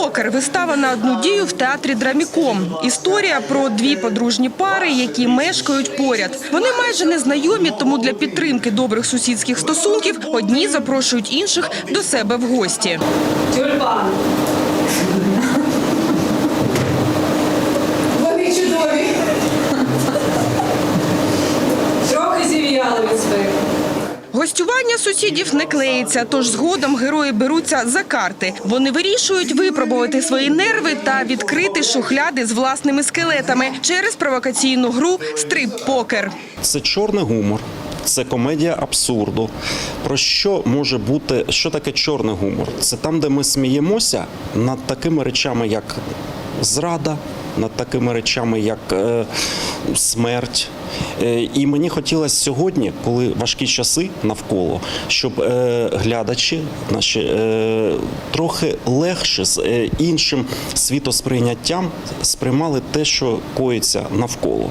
Стрип-покер вистава на одну дію в театрі Драміком. Історія про дві подружні пари, які мешкають поряд. Вони майже не знайомі, тому для підтримки добрих сусідських стосунків одні запрошують інших до себе в гості. Тюльпан. Вони чудові. Гостювання сусідів не клеїться, тож згодом герої беруться за карти. Вони вирішують випробувати свої нерви та відкрити шухляди з власними скелетами через провокаційну гру стрип-покер. Це чорний гумор, це комедія абсурду. Про що може бути, що таке чорний гумор? Це там, де ми сміємося над такими речами, як зрада, над такими речами, як е, смерть. Е, і мені хотілося сьогодні, коли важкі часи навколо, щоб е, глядачі наші трохи легше з іншим світосприйняттям сприймали те, що коїться навколо.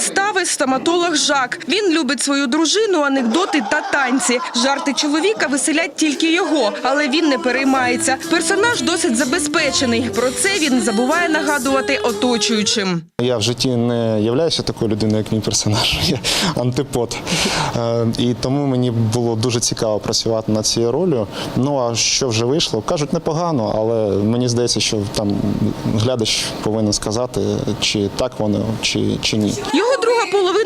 Вистави стоматолог Жак. Він любить свою дружину, анекдоти та танці. Жарти чоловіка веселять тільки його, але він не переймається. Персонаж досить забезпечений. Про це він забуває нагадувати оточуючим. Я в житті не являюся такою людиною, як мій персонаж. Я антипод. Е, І тому мені було дуже цікаво працювати над цією ролью. Ну а що вже вийшло? Кажуть, непогано, але мені здається, що там глядач повинен сказати, чи так воно, чи, чи ні.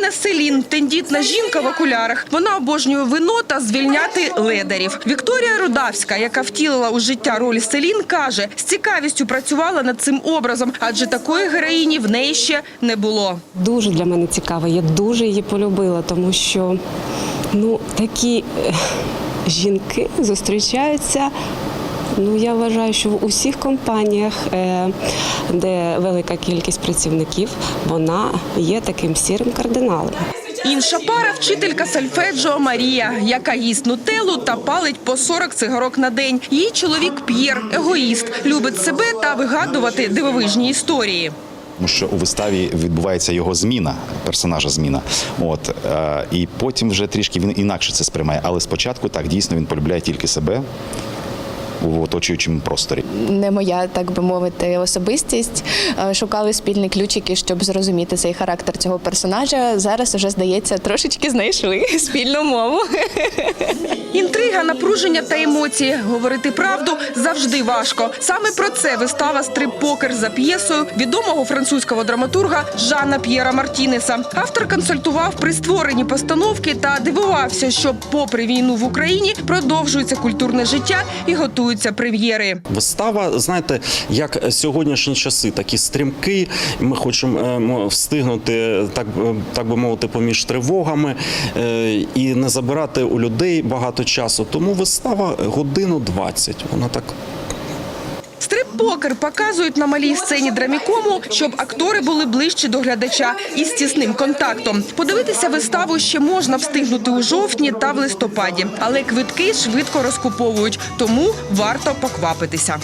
Його Селін, тендітна жінка в окулярах. Вона обожнює вино та звільняти ледарів. Вікторія Рудавська, яка втілила у життя роль Селін, каже, з цікавістю працювала над цим образом, адже такої героїні в неї ще не було. дуже для мене цікава. Я дуже її полюбила, тому що ну, такі е, жінки зустрічаються. Ну, я вважаю, що в усіх компаніях, е, де велика кількість працівників, вона є таким сірим кардиналом. Інша пара вчителька сольфеджіо Марія, яка їсть нутеллу та палить по 40 цигарок на день. Її чоловік П'єр, егоїст, любить себе та вигадувати дивовижні історії. Тому що у виставі відбувається його зміна, персонажа зміна. От е, і потім вже трішки він інакше це сприймає. Але спочатку так дійсно він полюбляє тільки себе у оточуючому просторі. не моя, так би мовити, особистість. Е, Шукали спільні ключики, щоб зрозуміти цей характер цього персонажа. Зараз уже здається, трошечки знайшли спільну мову. Інтрига, напруження та емоції. Говорити правду завжди важко. Саме про це вистава стрип-покер за п'єсою відомого французького драматурга Жана П'єра Мартінеса. Автор консультував при створенні постановки та дивувався, що, попри війну в Україні, продовжується культурне життя і готуються прем'єри. Вистава, знаєте, як сьогоднішні часи, такі стрімки. Ми хочемо е, встигнути, так, е, так би мовити, поміж тривогами е, і не забирати у людей багато часу. Тому вистава годину 20. Вона так Стрип-покер показують на малій сцені драмікому, щоб актори були ближче до глядача із тісним контактом. Подивитися виставу ще можна встигнути у жовтні та в листопаді, але квитки швидко розкуповують, тому варто поквапитися.